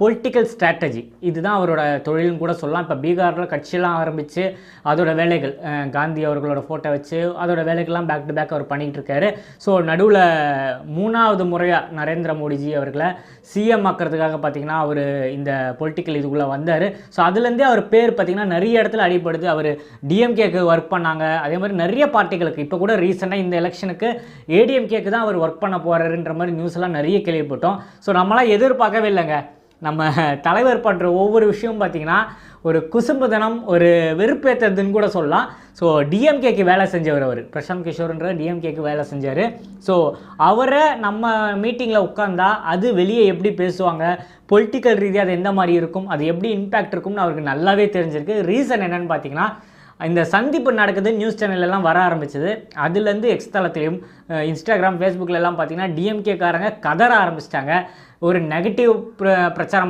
Political strategy இதுதான் அவரோட தொழில்னு கூட சொல்லலாம். இப்போ பீகாரில் கட்சியெல்லாம் ஆரம்பித்து அதோட வேலைகள் காந்தி அவர்களோட ஃபோட்டோ வச்சு அதோட வேலைகள்லாம் பேக் டு பேக் அவர் பண்ணிகிட்டு இருக்காரு. ஸோ நடுவில் மூணாவது முறையாக நரேந்திர மோடிஜி அவர்களை சிஎம் ஆக்கிறதுக்காக பார்த்தீங்கன்னா அவர் இந்த பொலிட்டிக்கல் இதுக்குள்ளே வந்தார். ஸோ அதுலேருந்தே அவர் பேர் பார்த்திங்கன்னா நிறைய இடத்துல அடிபடுது. அவர் டிஎம்கேக்கு ஒர்க் பண்ணாங்க. அதே மாதிரி நிறைய பார்ட்டிகளுக்கு இப்போ கூட ரீசெண்டாக இந்த எலெக்ஷனுக்கு ஏடிஎம்கேக்கு தான் அவர் ஒர்க் பண்ண போகிறாருன்ற மாதிரி நியூஸ் எல்லாம் நிறைய கேள்விப்பட்டோம். ஸோ நம்மளாம் எதிர்பார்க்கவே இல்லைங்க. நம்ம தலைவர் பண்ணுற ஒவ்வொரு விஷயமும் பார்த்தீங்கன்னா ஒரு குசும்புதனம் ஒரு வெறுப்பேற்றதுன்னு கூட சொல்லலாம். ஸோ டிஎம்கேக்கு வேலை செஞ்சவர் அவர். பிரசாந்த் கிஷோர்ன்ற டிஎம்கேக்கு வேலை செஞ்சார். ஸோ அவரை நம்ம மீட்டிங்கில் உட்காந்தா அது வெளியே எப்படி பேசுவாங்க? பொலிட்டிக்கல் ரீதியாக அது எந்த மாதிரி இருக்கும்? அது எப்படி இம்பேக்ட் இருக்கும்னு அவருக்கு நல்லாவே தெரிஞ்சிருக்கு. ரீசன் என்னென்னு பார்த்தீங்கன்னா இந்த சந்திப்பு நடக்குது நியூஸ் சேனல்லாம் வர ஆரம்பிச்சது. அதுலேருந்து எக்ஸ் தளத்திலையும் இன்ஸ்டாகிராம் ஃபேஸ்புக்கில் எல்லாம் பார்த்தீங்கன்னா டிஎம்கேக்காரங்க கதற ஆரம்பிச்சிட்டாங்க. ஒரு நெகட்டிவ் பிரச்சாரம்